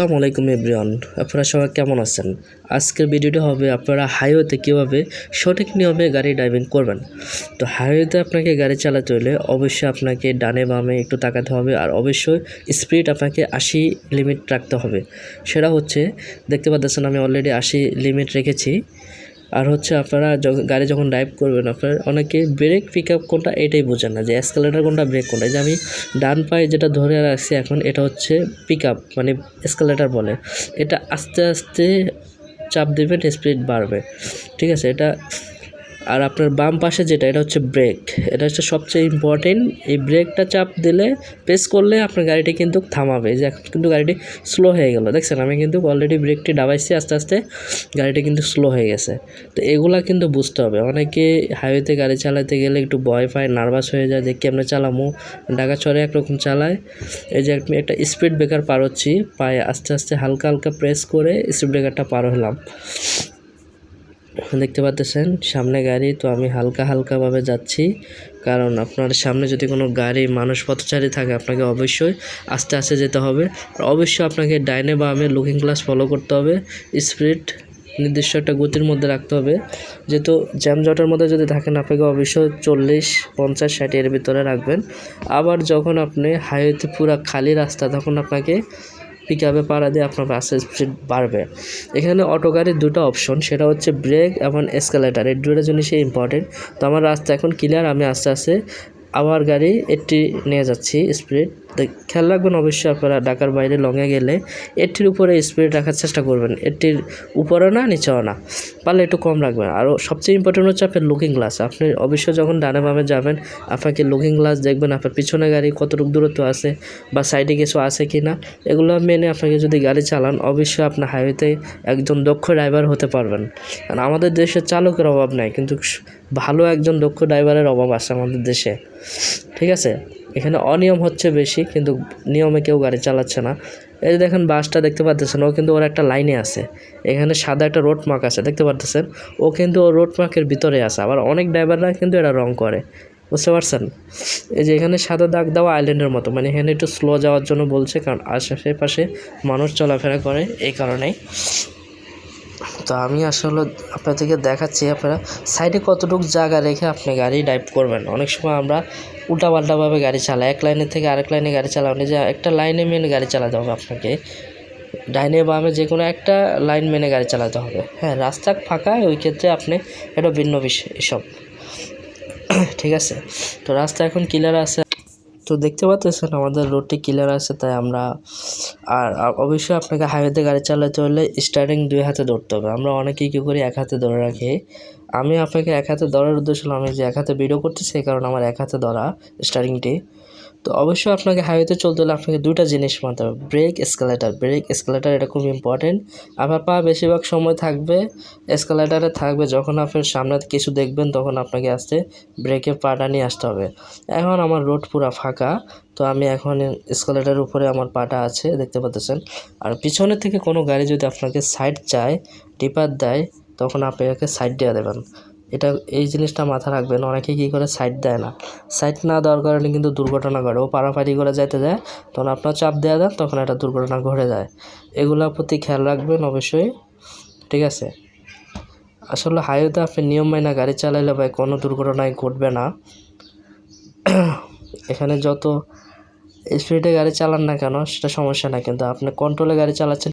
আসসালামু আলাইকুম এভরিওয়ান, আপনারা সবাই কেমন আছেন? আজকের ভিডিওটা হবে আপনারা হাইওয়েতে কীভাবে সঠিক নিয়মে গাড়ি ড্রাইভিং করবেন। তো হাইওয়েতে আপনাকে গাড়ি চালাতে হলে অবশ্যই আপনাকে ডানে বামে একটু তাকাতে হবে আর অবশ্যই স্পিড আপনাকে আশি লিমিট রাখতে হবে। সেটা হচ্ছে, দেখতে পাচ্ছেন আমি অলরেডি আশি লিমিট রেখেছি। আর হচ্ছে আপনারা গাড়ি যখন ড্রাইভ করবেন আপনার অনেকে ব্রেক পিক আপ কোনটা এটাই বোঝেন না যে এসকালেটার কোনটা ব্রেক কোনটা। যে আমি ডান পায়ে যেটা ধরে রাখছি এখন এটা হচ্ছে পিক আপ মানে এসকালেটার বলে। এটা আস্তে আস্তে চাপ দেবেন স্পিড বাড়বে। ঠিক আছে, এটা আর আপনার বাম পাশে যেটা, এটা হচ্ছে ব্রেক এটা হচ্ছে সবচেয়ে ইম্পর্টেন্ট এই ব্রেকটা চাপ দিলে প্রেস করলে আপনার গাড়িটি কিন্তু থামাবে। যে এখন কিন্তু গাড়িটি স্লো হয়ে গেল। দেখছেন, আমি কিন্তু অলরেডি ব্রেকটি ডাবাইছি আস্তে আস্তে গাড়িটি কিন্তু স্লো হয়ে গেছে। তো এগুলা কিন্তু বুঝতে হবে। অনেকে হাইওয়েতে গাড়ি চালাতে গেলে একটু ভয় পায় নার্ভাস হয়ে যায়, যে কেমনে চালামো? ঢাকা চড়ে একরকম চালায়। এই যে আমি একটা স্পিড ব্রেকার পার হচ্ছি, পায়ে আস্তে আস্তে হালকা হালকা প্রেস করে স্পিড ব্রেকারটা পার হলাম। দেখতে পাচ্ছেন, সামনে গাড়ি, তো আমি হালকা হালকাভাবে যাচ্ছি। কারণ আপনার সামনে যদি কোনো গাড়ি মানুষ পথচারী থাকে, আপনাকে অবশ্যই আস্তে আস্তে যেতে হবে। আর অবশ্যই আপনাকে ডাইনে বামে লুকিং গ্লাস ফলো করতে হবে। স্পিড নির্দিষ্ট একটা গতির মধ্যে রাখতে হবে। যেহেতু জ্যামজটের মধ্যে যদি থাকেন, আপনাকে অবশ্যই চল্লিশ, পঞ্চাশ, ষাট এর ভিতরে রাখবেন। আবার যখন আপনি হাইওয়েতে পুরো খালি রাস্তা, তখন আপনাকে পিক আপে পাড়া দিয়ে আপনার বাসের স্পিড বাড়বে। এখানে অটো গাড়ির দুটো অপশন সেটা হচ্ছে ব্রেক এবং এসকালেটার এই দুটো জিনিসই ইম্পর্টেন্ট তো আমার রাস্তা এখন ক্লিয়ার আমি আস্তে আস্তে আবার গাড়ি এটি নিয়ে যাচ্ছি স্পিড খেয়াল রাখবেন অবশ্যই আপনারা ঢাকার বাইরে লংয়ে গেলে এটির উপরে স্পিড রাখার চেষ্টা করবেন। এটির উপরে না, নিচেও না। পারলে একটু কম রাখবেন। আরও সবচেয়ে ইম্পর্টেন্ট হচ্ছে আপনার লুকিং গ্লাস আপনি অবশ্যই যখন ডানে বামে যাবেন, আপনাকে লুকিং গ্লাস দেখবেন, আপনার পিছনে গাড়ি কতটুকু দূরত্ব আছে বা সাইডে কিছু আছে কি না এগুলো মেনে আপনাকে যদি গাড়ি চালান, অবশ্যই আপনার হাইওয়েতে একজন দক্ষ ড্রাইভার হতে পারবেন। কারণ আমাদের দেশে চালকের অভাব নাই, কিন্তু ভালো একজন দক্ষ ড্রাইভারের অভাব আছে আমাদের দেশে। ঠিক আছে? এখানে অনিয়ম হচ্ছে বেশি, কিন্তু নিয়মে কেউ গাড়ি চালাচ্ছে না। এই যে দেখেন বাসটা দেখতে পাচ্ছেন ও কিন্তু ওর একটা লাইনে আছে। এখানে সাদা একটা রোড মার্ক আছে, দেখতে পাচ্ছেন ও কিন্তু ও রোড মার্কের ভিতরে আছে, আবার অনেক ড্রাইভাররা কিন্তু এটা রং করে। বুঝতে পারছেন? এই যে এখানে সাদা দাগ দেওয়া আইল্যান্ডের মতো মানে এখানে একটু স্লো যাওয়ার জন্য বলছে, কারণ আশেপাশে মানুষ চলাফেরা করে, এই কারণেই। তো আমি আসলে আপনাদেরকে দেখাচ্ছি আপনারা সাইডে কতটুকু জায়গা রেখে আপনি গাড়ি ড্রাইভ করবেন। অনেক সময় আমরা উল্টাপাল্টাভাবে গাড়ি চালাই। এক লাইনের থেকে আরেক লাইনে গাড়ি চালাবেন যে একটা লাইনে মেনে গাড়ি চালাতে হবে আপনাকে। ডাইনে বামে যে কোনো একটা লাইন মেনে গাড়ি চালাতে হবে। হ্যাঁ রাস্তা ফাঁকা, ওই ক্ষেত্রে আপনি এটা ভিন্ন বিষয় এসব। ঠিক আছে? তো রাস্তা এখন ক্লিয়ার আছে। তো দেখতে পাচ্ছেন, আমাদের রোডটি ক্লিয়ার আছে, তাই আমরা আর অবশ্যই আপনাকে হাইওয়েতে গাড়ি চালাতে হলে স্টার্টিং দুই হাতে ধরতে হবে। আমরা অনেকেই কী করি, এক হাতে ধরে রাখি। আমি আপনাকে এক হাতে ধরার উদ্দেশ্য হলো আমি যে এক হাতে ভিডিও করতেছি সেই কারণে আমার এক হাতে ধরা স্টারিংটি তো অবশ্যই আপনাকে হাইওয়েতে চলতে হলে আপনাকে দুটা জিনিস মানতে হবে ব্রেক এসকালেটার ব্রেক এসকালেটার এটা খুব ইম্পর্টেন্ট আপনার পা বেশিরভাগ সময় থাকবে এসকালেটারে থাকবে, যখন আপনার সামনে কিছু দেখবেন, তখন আপনাকে আসতে ব্রেকে পাটা নিয়ে আসতে হবে। এখন আমার রোড পুরো ফাঁকা, তো আমি এখন এসকালেটারের উপরে আমার পাটা আছে, দেখতে পাচ্ছেন। আর পিছনের থেকে কোনো গাড়ি যদি আপনাকে সাইড চায়, টিপার দেয় তখন আপনি আপনাকে সাইড দিয়ে দেবেন। এটা, এই জিনিসটা মাথা রাখবেন, অনেকে কী করে সাইড দেয় না। সাইড না দেওয়ার কারণে কিন্তু দুর্ঘটনা ঘটে। ও পাড়াপাড়ি করে যাইতে যায় তখন আপনার চাপ দেওয়া দেন, তখন একটা দুর্ঘটনা ঘটে যায়। এগুলোর প্রতি খেয়াল রাখবেন অবশ্যই, ঠিক আছে? আসলে হাইওয়েতে আপনি নিয়ম মাইনা গাড়ি চালাইলে ভাই কোনো দুর্ঘটনায় ঘটবে না। এখানে যত স্পিডে গাড়ি চালান না কেন, সেটা সমস্যা না, কিন্তু আপনি কন্ট্রোলে গাড়ি চালাচ্ছেন